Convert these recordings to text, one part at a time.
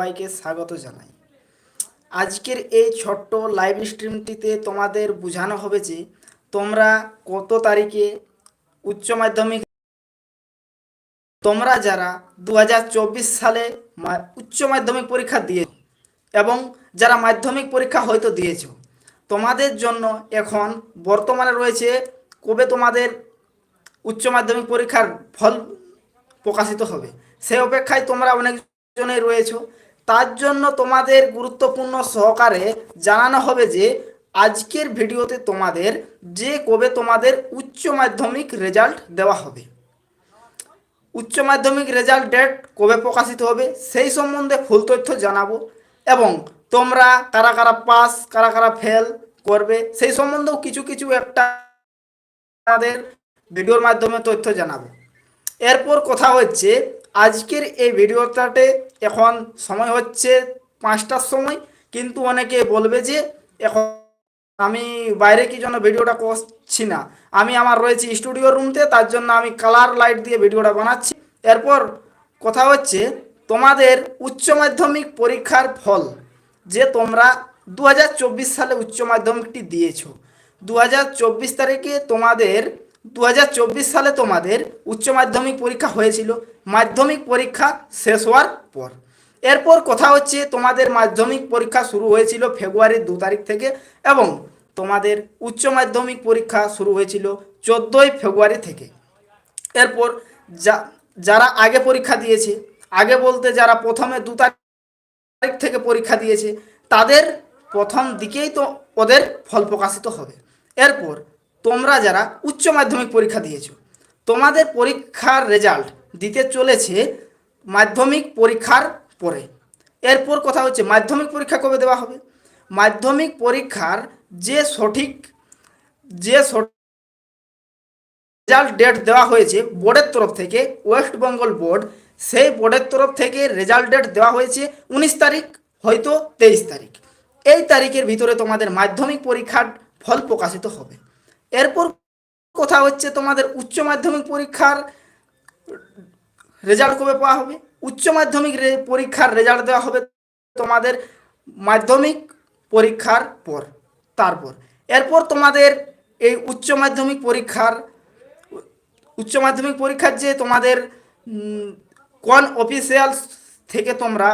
সবাইকে স্বাগত জানাই। আজকের এই ছোট্ট লাইভ স্ট্রিমটিতে তোমাদের বোঝানো হবে যে তোমরা কত তারিখে উচ্চ মাধ্যমিক তোমরা যারা দু সালে উচ্চ মাধ্যমিক পরীক্ষা দিয়ে এবং যারা মাধ্যমিক পরীক্ষা হয়তো দিয়েছ, তোমাদের জন্য এখন বর্তমানে রয়েছে কবে তোমাদের উচ্চ মাধ্যমিক পরীক্ষার ফল প্রকাশিত হবে। সেই অপেক্ষায় তোমরা অনেকজনেই রয়েছো। তার জন্য তোমাদের গুরুত্বপূর্ণ সহকারে জানানো হবে যে, আজকের ভিডিওতে তোমাদের যে কবে তোমাদের উচ্চ মাধ্যমিক রেজাল্ট দেওয়া হবে। উচ্চ মাধ্যমিক রেজাল্ট ডেট কবে প্রকাশিত হবে, সেই সম্বন্ধে ফুল তথ্য জানাব এবং তোমরা কারা কারা পাস, কারা কারা ফেল করবে, সেই সম্বন্ধেও কিছু কিছু একটা আমাদের ভিডিওর মাধ্যমে তথ্য জানাব। এরপর কথা হচ্ছে, আজকের এই ভিডিওটাতে এখন সময় হচ্ছে পাঁচটার সময়, কিন্তু অনেকে বলবে যে এখন আমি বাইরে কি জন্য ভিডিওটা করছি না? আমি আমার রয়েছি স্টুডিও রুমতে তার জন্য আমি কালার লাইট দিয়ে ভিডিওটা বানাচ্ছি। এরপর কথা হচ্ছে তোমাদের উচ্চ মাধ্যমিক পরীক্ষার ফল, যে তোমরা দু হাজার চব্বিশ সালে উচ্চ মাধ্যমিকটি দিয়েছ। দু হাজার চব্বিশ তারিখে তোমাদের দু হাজার চব্বিশ সালে তোমাদের উচ্চ মাধ্যমিক পরীক্ষা হয়েছিল। মাধ্যমিক পরীক্ষা শেষ হওয়ার পর। এরপর কথা হচ্ছে তোমাদের মাধ্যমিক পরীক্ষা শুরু হয়েছিল ফেব্রুয়ারির দু তারিখ থেকে এবং তোমাদের উচ্চ মাধ্যমিক পরীক্ষা শুরু হয়েছিল চোদ্দোই ফেব্রুয়ারি থেকে। এরপর যা, যারা আগে পরীক্ষা দিয়েছে, আগে বলতে যারা প্রথমে দু তারিখ থেকে পরীক্ষা দিয়েছে, তাদের প্রথম দিকেই তো ওদের ফল প্রকাশিত হবে। এরপর তোমরা যারা উচ্চ মাধ্যমিক পরীক্ষা দিয়েছ, তোমাদের পরীক্ষার রেজাল্ট দিতে চলেছে মাধ্যমিক পরীক্ষার পরে। এরপর কথা হচ্ছে মাধ্যমিক পরীক্ষা কবে দেওয়া হবে? মাধ্যমিক পরীক্ষার যে সঠিক, যে রেজাল্ট ডেট দেওয়া হয়েছে বোর্ডের তরফ থেকে ওয়েস্ট বেঙ্গল বোর্ড সেই বোর্ডের তরফ থেকে রেজাল্ট ডেট দেওয়া হয়েছে উনিশ তারিখ, হয়তো তেইশ তারিখ। এই তারিখের ভিতরে তোমাদের মাধ্যমিক পরীক্ষার ফল প্রকাশিত হবে। এরপর কথা হচ্ছে তোমাদের উচ্চ মাধ্যমিক পরীক্ষার রেজাল্ট কবে পাওয়া হবে? উচ্চ মাধ্যমিক পরীক্ষার রেজাল্ট দেওয়া হবে তোমাদের মাধ্যমিক পরীক্ষার পর, তারপর। এরপর তোমাদের এই উচ্চ মাধ্যমিক পরীক্ষার, উচ্চ মাধ্যমিক পরীক্ষার যে তোমাদের কোন অফিসিয়াল থেকে তোমরা,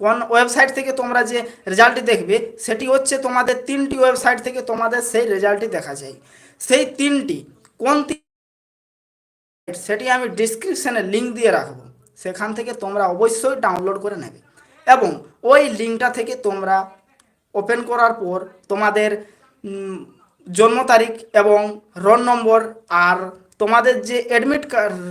কোন ওয়েবসাইট থেকে তোমরা যে রেজাল্টটি দেখবে, সেটি হচ্ছে তোমাদের তিনটি ওয়েবসাইট থেকে তোমাদের সেই রেজাল্টটি দেখা যায়। সেই তিনটি কোন সেটি আমি ডিসক্রিপশানে লিঙ্ক দিয়ে রাখব। সেখান থেকে তোমরা অবশ্যই ডাউনলোড করে নেবে। এবং ওই লিঙ্কটা থেকে তোমরা ওপেন করার পর তোমাদের জন্ম তারিখ এবং রোল নম্বর আর তোমাদের যে অ্যাডমিট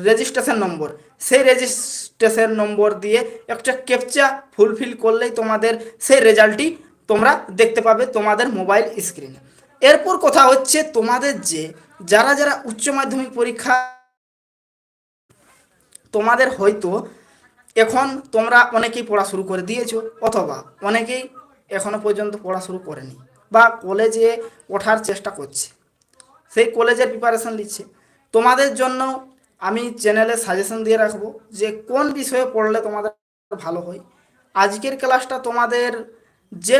রেজিস্ট্রেশন নম্বর, সেই রেজিস্ট্রেশন নম্বর দিয়ে একটা ক্যাপচা ফুলফিল করলেই তোমাদের সেই রেজাল্টটি তোমরা দেখতে পাবে তোমাদের মোবাইল স্ক্রিনে এরপর কথা হচ্ছে তোমাদের যে যারা যারা উচ্চ মাধ্যমিক পরীক্ষা তোমাদের হয়তো এখন তোমরা অনেকেই পড়া শুরু করে দিয়েছ অথবা অনেকেই এখনও পর্যন্ত পড়া শুরু করেনি বা কলেজে ওঠার চেষ্টা করছে। সেই কলেজের প্রিপারেশন নিচ্ছে। তোমাদের জন্য আমি চ্যানেলে সাজেশন দিয়ে রাখব যে কোন বিষয়ে পড়লে তোমাদের ভালো হয়। আজকের ক্লাসটা তোমাদের যে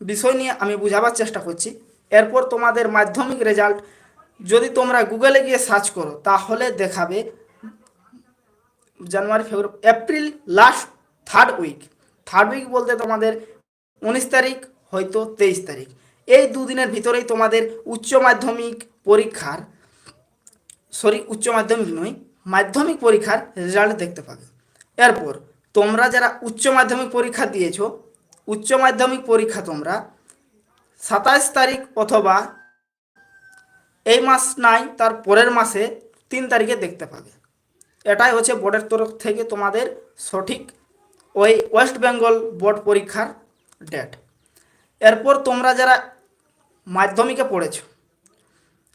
বিষয় নিয়ে আমি বোঝাবার চেষ্টা করছি এরপর তোমাদের মাধ্যমিক রেজাল্ট যদি তোমরা গুগলে গিয়ে সার্চ করো, তাহলে দেখাবে জানুয়ারি, ফেব্রুয়ারি, April last third week third week বলতে তোমাদের উনিশ তারিখ, হয়তো তেইশ তারিখ। এই দুদিনের ভিতরেই তোমাদের উচ্চ মাধ্যমিক পরীক্ষার সরি উচ্চ মাধ্যমিক নয়, মাধ্যমিক পরীক্ষার রেজাল্ট দেখতে পাবে। এরপর তোমরা যারা উচ্চ মাধ্যমিক পরীক্ষা দিয়েছ, উচ্চ মাধ্যমিক পরীক্ষা তোমরা সাতাশ তারিখ অথবা এই মাস নাই, তার পরের মাসে তিন তারিখে দেখতে পাবে। এটাই হচ্ছে বোর্ডের তরফ থেকে তোমাদের সঠিক ওই ওয়েস্ট বেঙ্গল বোর্ড পরীক্ষার ডেট। এরপর তোমরা যারা মাধ্যমিকে পড়েছো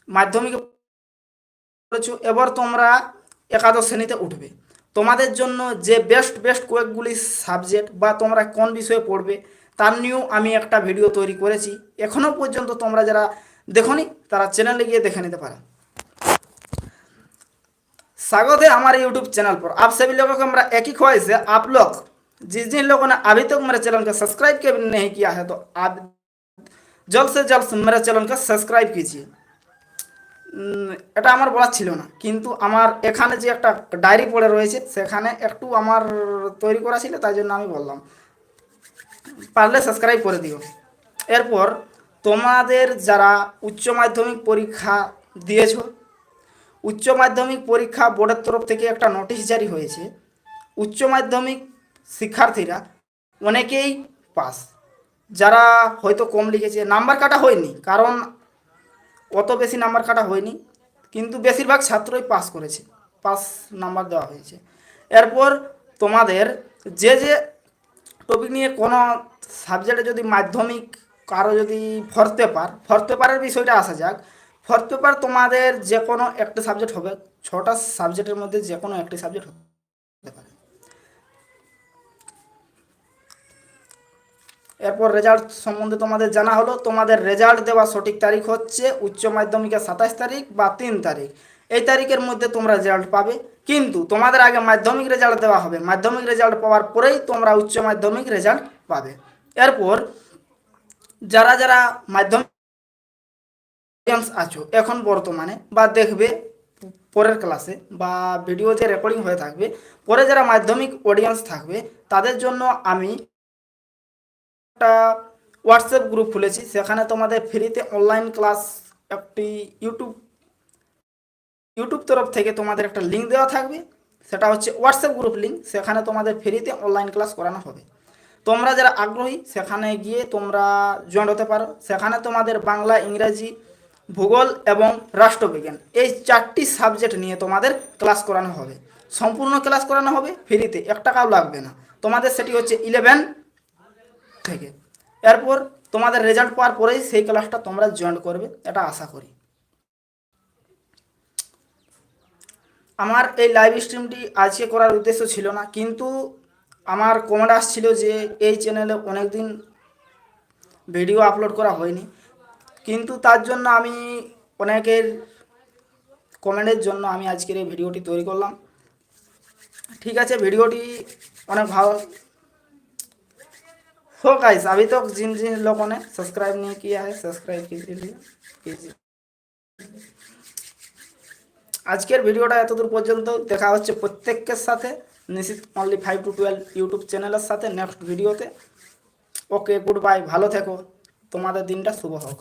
মাধ্যমিকে পড়েছো, এবার তোমরা একাদশ শ্রেণীতে উঠবে। তোমাদের জন্য যে বেস্ট বেস্ট কয়েকগুলি সাবজেক্ট বা তোমরা কোন বিষয়ে পড়বে তার নিয়েও আমি একটা ভিডিও তৈরি করেছি এখনও পর্যন্ত তোমরা যারা দেখনি তারা চ্যানেলে গিয়ে দেখে নিতে পারো स्वागत है हमारे यूट्यूब चैनल पर आप सभी लोगों को हमारा एक ही ख्वाहिश है आप लोग जिस जिन लोगों ने अभी तक मेरे चैनल को सब्सक्राइब के नहीं किया है तो आप জলদ সে জলদ মেরে চ্যানেলকে সাবস্ক্রাইব कीजिए উম, এটা আমার বলার ছিল না কিন্তু আমার এখানে যে একটা ডায়েরি পড়ে রয়েছে সেখানে একটু আমার তৈরি করা ছিল তাই জন্য আমি বললাম পারলে সাবস্ক্রাইব করে দিও। এরপর তোমাদের যারা উচ্চ মাধ্যমিক পরীক্ষা দিয়েছ, উচ্চ মাধ্যমিক পরীক্ষা বোর্ডের তরফ থেকে একটা নোটিশ জারি হয়েছে। উচ্চ মাধ্যমিক শিক্ষার্থীরা অনেকেই পাস যারা হয়তো কম লিখেছে নাম্বার কাটা হয়নি, কারণ অত বেশি নাম্বার কাটা হয়নি, কিন্তু বেশিরভাগ ছাত্রই পাস করেছে পাস নাম্বার দেওয়া হয়েছে। এরপর তোমাদের যে যে টপিক নিয়ে কোনো সাবজেক্টে যদি মাধ্যমিক কারও যদি ফোর্থ পেপার ফোর্থ পেপারের বিষয়টা আসা যাক। ফোর্থ পেপার তোমাদের যে কোনো একটা সাবজেক্ট হবে, ছটা সাবজেক্টের মধ্যে যে কোনো একটি সাবজেক্ট হতে পারে। এরপর রেজাল্ট সম্বন্ধে তোমাদের জানা হলো, তোমাদের রেজাল্ট দেওয়া সঠিক তারিখ হচ্ছে উচ্চ মাধ্যমিকের সাতাশ তারিখ বা তিন তারিখ। এই তারিখের মধ্যে তোমরা রেজাল্ট পাবে। কিন্তু তোমাদের আগে মাধ্যমিক রেজাল্ট দেওয়া হবে। মাধ্যমিক রেজাল্ট পাওয়ার পরেই তোমরা উচ্চ মাধ্যমিক রেজাল্ট পাবে। এরপর যারা যারা মাধ্যমিক আছো, এখন বর্তমানে বা দেখবে পরের ক্লাসে বা ভিডিওতে রেকর্ডিং হয়ে থাকবে, পরে যারা মাধ্যমিক অডিয়েন্স থাকবে, তাদের জন্য আমি একটা হোয়াটসঅ্যাপ গ্রুপ খুলেছি। সেখানে তোমাদের ফ্রিতে অনলাইন ক্লাস একটি ইউটিউব ইউটিউব তরফ থেকে তোমাদের একটা লিঙ্ক দেওয়া থাকবে। সেটা হচ্ছে হোয়াটসঅ্যাপ গ্রুপ লিঙ্ক সেখানে তোমাদের ফ্রিতে অনলাইন ক্লাস করানো হবে। তোমরা যারা আগ্রহী, সেখানে গিয়ে তোমরা জয়েন হতে পারো। সেখানে তোমাদের বাংলা, ইংরাজি, ভূগোল এবং রাষ্ট্রবিজ্ঞান এই চারটি সাবজেক্ট নিয়ে তোমাদের ক্লাস করানো হবে। সম্পূর্ণ ক্লাস করানো হবে ফ্রিতে এক টাকাও লাগবে না। তোমাদের সেটি হচ্ছে ইলেভেন থেকে। এরপর তোমাদের রেজাল্ট পাওয়ার পরেই সেই ক্লাসটা তোমরা জয়েন করবে, এটা আশা করি। আমার এই লাইভ স্ট্রিমটি আজকে করার উদ্দেশ্য ছিল না কিন্তু আমার কমেন্ট আসছিল যে এই চ্যানেলে অনেক দিন ভিডিও আপলোড করা হয়নি কিন্তু তার জন্য আমি অনেকের কমেন্টের জন্য আমি আজকের এই ভিডিওটি তৈরি করলাম ঠিক আছে ভিডিওটি অনেক ভালো हो गाइस अभी तक जिन जिन लोगों ने सब्सक्राइब नहीं किया है सब्सक्राइब कीजिए कीजिए আজকের ভিডিওটা এতদূর পর্যন্ত দেখা হচ্ছে প্রত্যেকের সাথে। নিশ্চিত only five to twelve YouTube চ্যানেলের সাথে নেক্সট ভিডিওতে ওকে গুড বাই ভালো থেকো। তোমাদের দিনটা শুভ হোক।